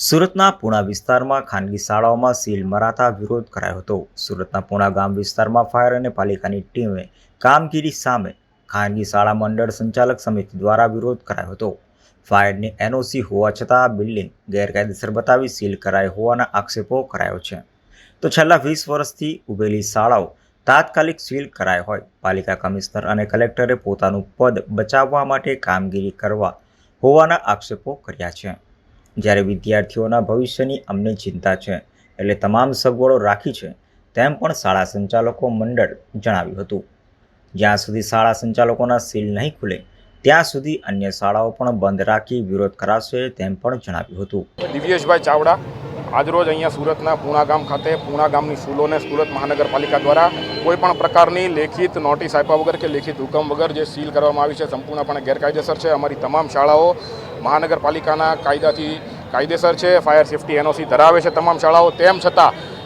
સુરતના પુણા વિસ્તારમાં ખાનગી શાળાઓમાં સીલ મરાતા વિરોધ કરાયો હતો. સુરતના પુણા ગામ વિસ્તારમાં ફાયર અને પાલિકાની ટીમે કામગીરી સામે ખાનગી શાળા મંડળ સંચાલક સમિતિ દ્વારા વિરોધ કરાયો હતો. ફાયરની એનઓસી હોવા છતાં બિલ્ડિંગ ગેરકાયદેસર બતાવી સીલ કરાઈ હોવાના આક્ષેપો કરાયો છે. તો છેલ્લા વીસ વર્ષથી ઉભેલી શાળાઓ તાત્કાલિક સીલ કરાય હોય, પાલિકા કમિશનર અને કલેક્ટરે પોતાનું પદ બચાવવા માટે કામગીરી કરવા હોવાના આક્ષેપો કર્યા છે. જ્યારે વિદ્યાર્થીઓના ભવિષ્યની અમને ચિંતા છે, એટલે તમામ સગવડો રાખી છે, તેમ પણ શાળા સંચાલકો મંડળ જણાવ્યું હતું. જ્યાં સુધી શાળા સંચાલકોના સીલ નહીં ખુલે, ત્યાં સુધી અન્ય શાળાઓ પણ બંધ રાખી વિરોધ કરાશે તેમ પણ જણાવ્યું હતું. દિવ્યેશભાઈ ચાવડા, આજરોજ અહીંયા સુરતના પૂણા ગામ ખાતે, પૂણા ગામની સ્કૂલોને સુરત મહાનગરપાલિકા દ્વારા કોઈ પણ પ્રકારની લેખિત નોટિસ આપ્યા વગર કે લેખિત હુકમ વગર જે સીલ કરવામાં આવી છે, સંપૂર્ણપણે ગેરકાયદેસર છે. અમારી તમામ શાળાઓ મહાનગરપાલિકાના કાયદાથી કાયદેસર છે ફાયર સેફટી એનઓસી ધરાવે છે તમામ શાળાઓ તેમ છતાં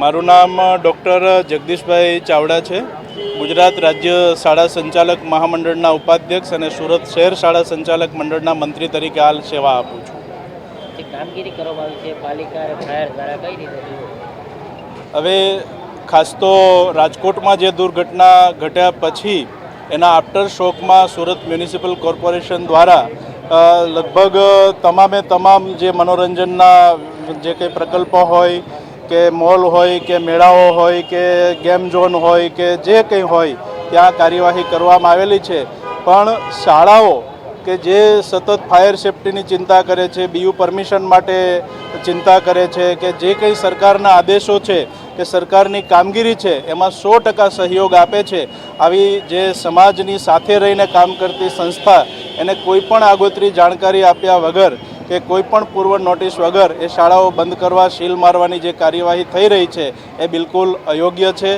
મારું નામ ડૉક્ટર જગદીશભાઈ ચાવડા છે. ગુજરાત રાજ્ય શાળા સંચાલક મહામંડળના ઉપાધ્યક્ષ અને સુરત શહેર શાળા સંચાલક મંડળના મંત્રી તરીકે હાલ સેવા આપું છું. કામગીરી કરવામાં આવી છે પાલિકા ફાયર દ્વારા કઈ રીતે હવે ખાસ તો રાજકોટમાં જે દુર્ઘટના ઘટ્યા પછી એના આફ્ટર શોકમાં સુરત મ્યુનિસિપલ કોર્પોરેશન દ્વારા લગભગ તમામે તમામ જે મનોરંજનના જે કંઈ પ્રકલ્પો હોય કે મોલ હોય કે મેળાઓ હોય કે ગેમ ઝોન હોય કે જે કંઈ હોય, ત્યાં કાર્યવાહી કરવામાં આવેલી છે. પણ શાળાઓ કે જે સતત ફાયર સેફટીની ચિંતા કરે છે, બીયુ પરમિશન માટે ચિંતા કરે છે, કે જે કંઈ સરકારના આદેશો છે, કે સરકારની કામગીરી છે, એમાં સો ટકા સહયોગ આપે છે. આવી જે સમાજની સાથે રહીને કામ કરતી સંસ્થા, એને કોઈ પણ આગોતરી જાણકારી આપ્યા વગર કે કોઈ પણ પૂર્વ નોટિસ વગર એ શાળાઓ બંધ કરવા સીલ મારવાની જે કાર્યવાહી થઈ રહી છે, એ બિલકુલ અયોગ્ય છે.